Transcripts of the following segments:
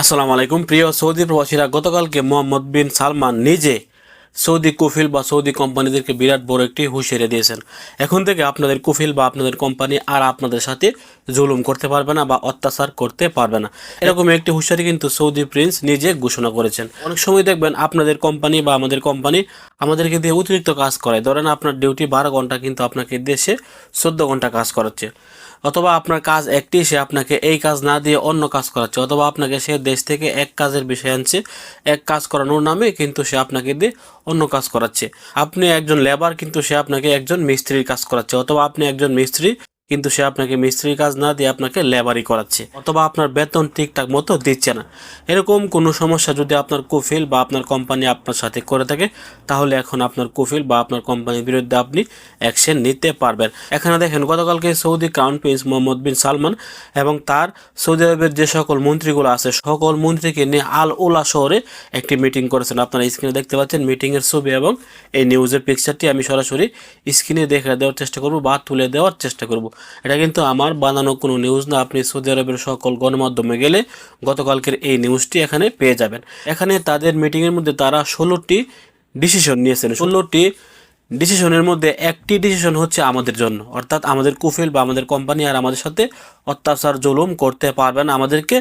আসসালামু আলাইকুম। প্রিয় সৌদি প্রবাসীরা, গতকালকে মোহাম্মদ বিন সালমান নিজে সৌদি কুফিল বা সৌদি কোম্পানিদেরকে বিরাট বড় একটি হুঁশিয়ারি দিয়েছেন। এখন থেকে আপনাদের কুফিল বা আপনাদের কোম্পানি আর আপনাদের সাথে জুলুম করতে পারবে না বা অত্যাচার করতে পারবে না। এরকম একটি হুঁশিয়ারি কিন্তু সৌদি প্রিন্স নিজে ঘোষণা করেছেন। অনেক সময় দেখবেন আপনাদের কোম্পানি বা আমাদের কোম্পানি আমাদেরকে দিয়ে অতিরিক্ত কাজ করায়। ধরেন আপনার ডিউটি বারো ঘণ্টা কিন্তু আপনাকে দেশে চোদ্দ ঘণ্টা কাজ করাচ্ছে। অথবা আপনার কাজ একটি, সে আপনাকে এই কাজ না দিয়ে অন্য কাজ করাচ্ছে, অথবা আপনাকে সে দেশ থেকে এক কাজের বিষয় আনছে, এক কাজ করানোর নামে কিন্তু সে আপনাকে দিয়ে অন্য কাজ করাচ্ছে। আপনি একজন লেবার কিন্তু সে আপনাকে একজন মিস্ত্রির কাজ করাচ্ছে, অথবা আপনি একজন মিস্ত্রি কিন্তু সে আপনাকে মিস্ত্রির কাজ না দিয়ে আপনাকে লেবারি করাচ্ছে অথবা আপনার বেতন ঠিকঠাক মতো দিচ্ছে না। এরকম কোনো সমস্যা যদি আপনার কুফিল বা আপনার কোম্পানি আপনার সাথে করে থাকে, তাহলে এখন আপনার কুফিল বা আপনার কোম্পানির বিরুদ্ধে আপনি অ্যাকশন নিতে পারবেন। এখানে দেখেন, গতকালকে Saudi crown prince Mohammed bin Salman এবং তার সৌদি আরবের যে সকল মন্ত্রীগুলো আছে, সকল মন্ত্রীকে নিয়ে আল ওলা শহরে একটি মিটিং করেছেন। আপনারা স্ক্রিনে দেখতে পাচ্ছেন মিটিংয়ের ছবি এবং এই নিউজের পিকচারটি আমি সরাসরি স্ক্রিনে দেখে দেওয়ার চেষ্টা করব বা তুলে দেওয়ার চেষ্টা করব। এটা কিন্তু আমার বানানো কোনো নিউজ না। আপনি সৌদি আরবের সকল গণমাধ্যমে গেলে গতকালকের এই নিউজটি এখানে পেয়ে যাবেন। এখানে তাদের মিটিংয়ের মধ্যে তারা ষোলোটি ডিসিশন নিয়েছেন। ষোলোটি ডিসিশনের মধ্যে একটি ডিসিশন হচ্ছে আমাদের জন্য। অর্থাৎ আমাদের কুফিল বা আমাদের কোম্পানি আর আমাদের সাথে অত্যাচার, জুলুম করতে পারবে না। আমাদেরকে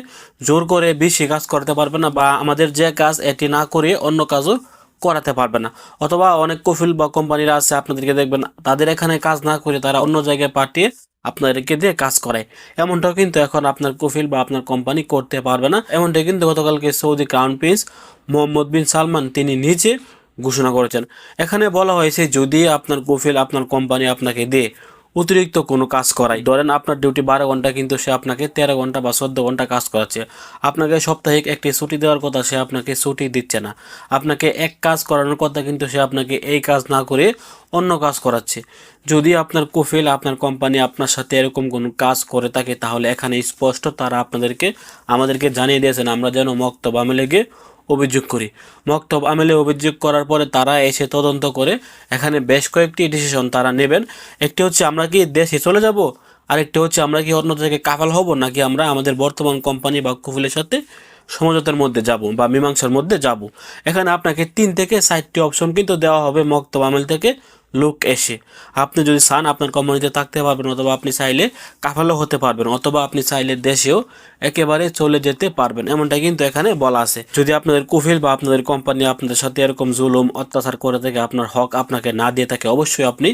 জোর করে বেশি কাজ করতে পারবে না বা আমাদের যে কাজ এটি না করে অন্য কাজও করাতে পারবে না। অথবা অনেক কফিল বা কোম্পানিরা আছে, আপনাদেরকে দেখবেন, তাদের এখানে কাজ না করে তারা অন্য জায়গায় পাঠিয়ে আপনাদেরকে দিয়ে কাজ করে। এমনটা কিন্তু এখন আপনার কফিল বা আপনার কোম্পানি করতে পারবে না। এমনটা কিন্তু গতকালকে Saudi crown prince Mohammed bin Salman তিনি নিজে ঘোষণা করেছেন। এখানে বলা হয়েছে, যদি আপনার কফিল আপনার কোম্পানি আপনাকে দিয়ে অতিরিক্ত কোনো কাজ করায় ধরেন আপনার ডিউটি বারো ঘণ্টা, কিন্তু সে আপনাকে তেরো ঘণ্টা বা চোদ্দ ঘণ্টা কাজ করাচ্ছে। আপনাকে সাপ্তাহিক একটি ছুটি দেওয়ার কথা সে আপনাকে ছুটি দিচ্ছে না। আপনাকে এক কাজ করানোর কথা, কিন্তু সে আপনাকে এই কাজ না করে অন্য কাজ করাচ্ছে। যদি আপনার কুফিল, আপনার কোম্পানি আপনার সাথে এরকম কোনো কাজ করে থাকে, তাহলে এখানে স্পষ্ট তারা আপনাদেরকে, আমাদেরকে জানিয়ে দিয়েছেন, আমরা যেন মক্তব আমলে গিয়ে অভিযোগ করি। মক্তব আমেলে অভিযোগ করার পরে তারা এসে তদন্ত করে এখানে বেশ কয়েকটি ডিসিশন তারা নেবেন। একটি হচ্ছে, আমরা কি দেশে চলে যাব? আরেকটি হচ্ছে, আমরা কি অন্য থেকে কাফাল হব? নাকি আমরা আমাদের বর্তমান কোম্পানি বা কুফুলের সাথে সমঝোতার মধ্যে যাব বা মীমাংসার মধ্যে যাব? এখানে আপনাকে তিন থেকে চারটি অপশন কিন্তু দেওয়া হবে মক্তব আমেল থেকে। লোক এসে। আপনি যদি চান আপনার কোম্পানিতে থাকতে পারবেন অথবা আপনি চাইলে কাফালো হতে পারবেন অথবা আপনি চাইলে দেশেও একেবারে চলে যেতে পারবেন, এমনটা কিন্তু এখানে বলা আছে। যদি আপনাদের কুফিল বা আপনাদের কোম্পানি আপনাদের সাথে এরকম জুলুম, অত্যাচার করে থাকে, আপনার হক আপনাকে না দিয়ে থাকে, অবশ্যই আপনি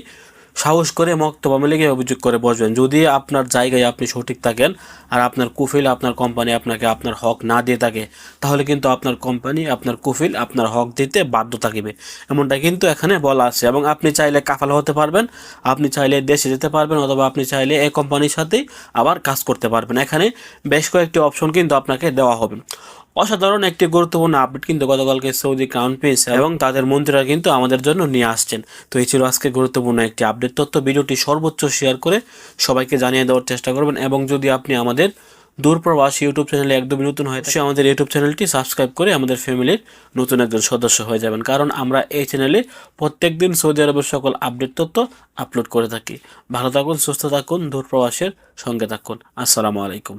সাহস করে মক্তবামে লেগে অভিযোগ করে বসবেন। যদি আপনার জায়গায় আপনি সঠিক থাকেন আর আপনার কুফিল, আপনার কোম্পানি আপনাকে আপনার হক না দিয়ে থাকে, তাহলে কিন্তু আপনার কোম্পানি, আপনার কুফিল, আপনার হক দিতে বাধ্য থাকিবে। এমনটা কিন্তু এখানে বলা আছে। এবং আপনি চাইলে কাফাল হতে পারবেন, আপনি চাইলে দেশে যেতে পারবেন অথবা আপনি চাইলে এই কোম্পানির সাথেই আবার কাজ করতে পারবেন। এখানে বেশ কয়েকটি অপশন কিন্তু আপনাকে দেওয়া হবে। অসাধারণ একটি গুরুত্বপূর্ণ আপডেট কিন্তু গতকালকে সৌদি ক্রাউন প্রিন্স এবং তাদের মন্ত্রীরা কিন্তু আমাদের জন্য নিয়ে আসছেন। তো এই ছিল আজকে গুরুত্বপূর্ণ একটি আপডেট তথ্য। ভিডিওটি সর্বোচ্চ শেয়ার করে সবাইকে জানিয়ে দেওয়ার চেষ্টা করবেন এবং যদি আপনি আমাদের দূরপ্রবাস ইউটিউব চ্যানেলে একদমই নতুন হয় সে আমাদের ইউটিউব চ্যানেলটি সাবস্ক্রাইব করে আমাদের ফ্যামিলির নতুন একজন সদস্য হয়ে যাবেন। কারণ আমরা এই চ্যানেলে প্রত্যেক দিন সৌদি আরবের সকল আপডেট তথ্য আপলোড করে থাকি। ভালো থাকুন, সুস্থ থাকুন, দূরপ্রবাসের সঙ্গে থাকুন। আসসালামু আলাইকুম।